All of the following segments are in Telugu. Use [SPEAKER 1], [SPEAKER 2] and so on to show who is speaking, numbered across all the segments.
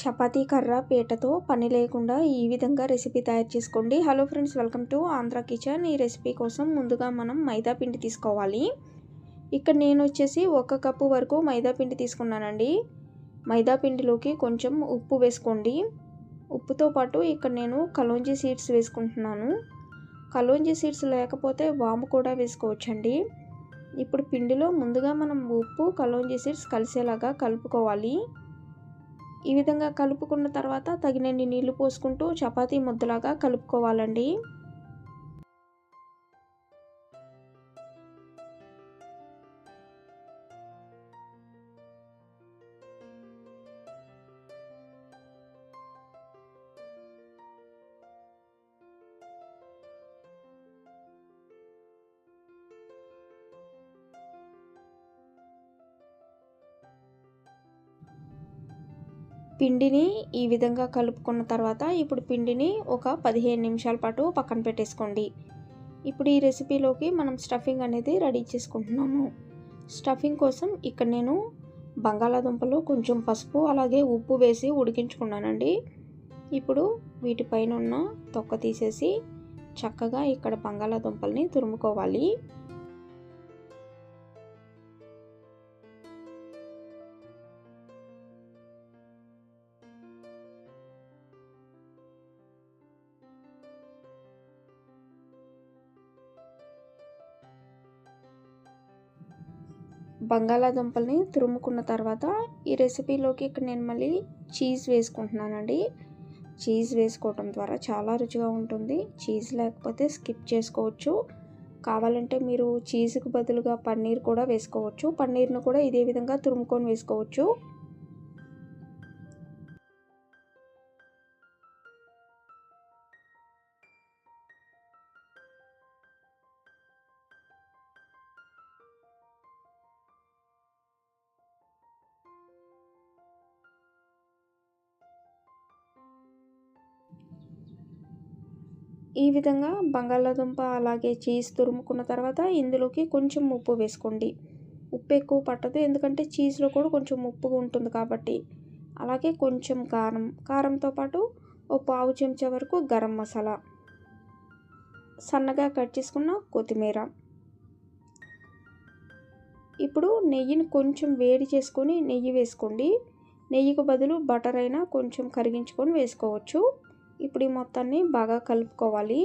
[SPEAKER 1] చపాతీ కర్ర పీటతో పని లేకుండా ఈ విధంగా రెసిపీ తయారు చేసుకోండి. Hello friends welcome to Andhra kitchen. ఈ రెసిపీ కోసం ముందుగా మనం మైదా పిండి తీసుకోవాలి. ఇక్కడ నేను వచ్చేసి ఒక కప్పు వరకు మైదా పిండి తీసుకున్నానండి. మైదా పిండిలోకి కొంచెం ఉప్పు వేసుకోండి. ఉప్పుతో పాటు ఇక్కడ నేను కలోంజీ సీడ్స్ వేసుకుంటున్నాను. కలోంజీ సీడ్స్ లేకపోతే వాము కూడా వేసుకోవచ్చండి. ఇప్పుడు పిండిలో ముందుగా మనం ఉప్పు కలోంజీ సీడ్స్ కలిసేలాగా కలుపుకోవాలి. ఈ విధంగా కలుపుకున్న తర్వాత తగినన్ని నీళ్ళు పోసుకుంటూ చపాతీ ముద్దలాగా కలుపుకోవాలండి. పిండిని ఈ విధంగా కలుపుకున్న తర్వాత ఇప్పుడు పిండిని ఒక పదిహేను నిమిషాల పాటు పక్కన పెట్టేసుకోండి. ఇప్పుడు ఈ రెసిపీలోకి మనం స్టఫింగ్ అనేది రెడీ చేసుకుంటున్నాము. స్టఫింగ్ కోసం ఇక్కడ నేను బంగాళాదుంపలు కొంచెం పసుపు అలాగే ఉప్పు వేసి ఉడికించుకున్నానండి. ఇప్పుడు వీటిపైన ఉన్న తొక్క తీసేసి చక్కగా ఇక్కడ బంగాళాదుంపల్ని తురుముకోవాలి. బంగాళాదుంపల్ని తురుముకున్న తర్వాత ఈ రెసిపీలోకి ఇక్కడ నేను మళ్ళీ చీజ్ వేసుకుంటున్నానండి. చీజ్ వేసుకోవటం ద్వారా చాలా రుచిగా ఉంటుంది. చీజ్ లేకపోతే స్కిప్ చేసుకోవచ్చు. కావాలంటే మీరు చీజ్కి బదులుగా పన్నీర్ కూడా వేసుకోవచ్చు. పన్నీర్ను కూడా ఇదే విధంగా తురుముకొని వేసుకోవచ్చు. ఈ విధంగా బంగాళాదుంప అలాగే చీజ్ తురుముకున్న తర్వాత ఇందులోకి కొంచెం ఉప్పు వేసుకోండి. ఉప్పు ఎక్కువ పట్టదు ఎందుకంటే చీజ్లో కూడా కొంచెం ఉప్పుగా ఉంటుంది కాబట్టి. అలాగే కొంచెం కారం కారంతో పాటు ఒక పావు చెంచా వరకు గరం మసాలా. సన్నగా కట్ చేసుకున్న కొత్తిమీర. ఇప్పుడు నెయ్యిని కొంచెం వేడి చేసుకొని నెయ్యి వేసుకోండి. నెయ్యికి బదులు బటర్ అయినా కొంచెం కరిగించుకొని వేసుకోవచ్చు. ఇప్పుడు ఈ మొత్తాన్ని బాగా కలుపుకోవాలి.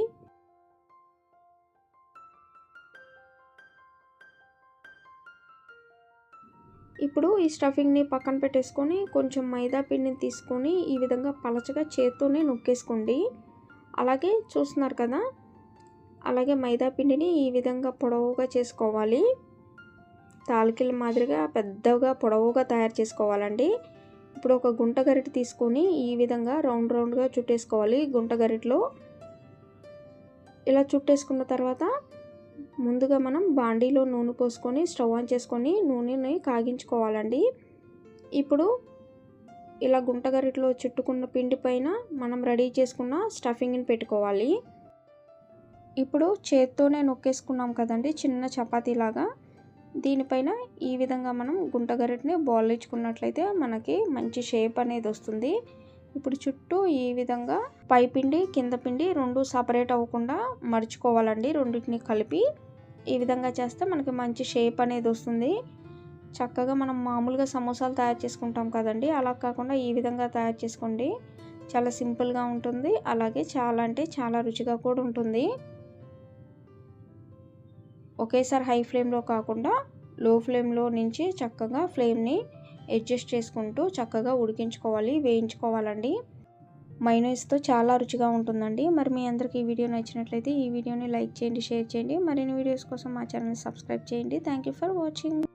[SPEAKER 1] ఇప్పుడు ఈ స్టఫింగ్ని పక్కన పెట్టేసుకొని కొంచెం మైదా పిండిని తీసుకొని ఈ విధంగా పలచగా చేత్తోనే నొక్కేసుకోండి. అలాగే చూస్తున్నారు కదా అలాగే మైదా పిండిని ఈ విధంగా పొడవుగా చేసుకోవాలి. తాలికల మాదిరిగా పెద్దగా పొడవుగా తయారు చేసుకోవాలండి. ఇప్పుడు ఒక గుంట గరిటె తీసుకొని ఈ విధంగా రౌండ్ రౌండ్గా చుట్టేసుకోవాలి. గుంట గరిటలో ఇలా చుట్టేసుకున్న తర్వాత ముందుగా మనం బాండీలో నూనె పోసుకొని స్టవ్ ఆన్ చేసుకొని నూనెని కాగించుకోవాలండి. ఇప్పుడు ఇలా గుంట గరిటలో చుట్టుకున్న పిండి పైన మనం రెడీ చేసుకున్న స్టఫింగ్ని పెట్టుకోవాలి. ఇప్పుడు చేత్తోనే నొక్కేసుకున్నాం కదండి చిన్న చపాతీలాగా. దీనిపైన ఈ విధంగా మనం గుంట గరిటని బాల్ ఇచ్చుకున్నట్లయితే మనకి మంచి షేప్ అనేది వస్తుంది. ఇప్పుడు చుట్టూ ఈ విధంగా పై పిండి కింద పిండి రెండు సపరేట్ అవ్వకుండా మర్చుకోవాలండి. రెండింటిని కలిపి ఈ విధంగా చేస్తే మనకి మంచి షేప్ అనేది వస్తుంది. చక్కగా మనం మామూలుగా సమోసాలు తయారు చేసుకుంటాం కదండి. అలా కాకుండా ఈ విధంగా తయారు చేసుకోండి. చాలా సింపుల్గా ఉంటుంది. అలాగే చాలా అంటే చాలా రుచిగా కూడా ఉంటుంది. ఒకేసారి హై ఫ్లేమ్లో కాకుండా లో ఫ్లేమ్లో నుంచి చక్కగా ఫ్లేమ్ని అడ్జస్ట్ చేసుకుంటూ చక్కగా ఉడికించుకోవాలి వేయించుకోవాలండి. మైనస్తో చాలా రుచిగా ఉంటుందండి. మరి మీ అందరికీ ఈ వీడియో నచ్చినట్లయితే ఈ వీడియోని లైక్ చేయండి షేర్ చేయండి. మరిన్ని వీడియోస్ కోసం మా ఛానల్ని సబ్స్క్రైబ్ చేయండి. Thank for watching.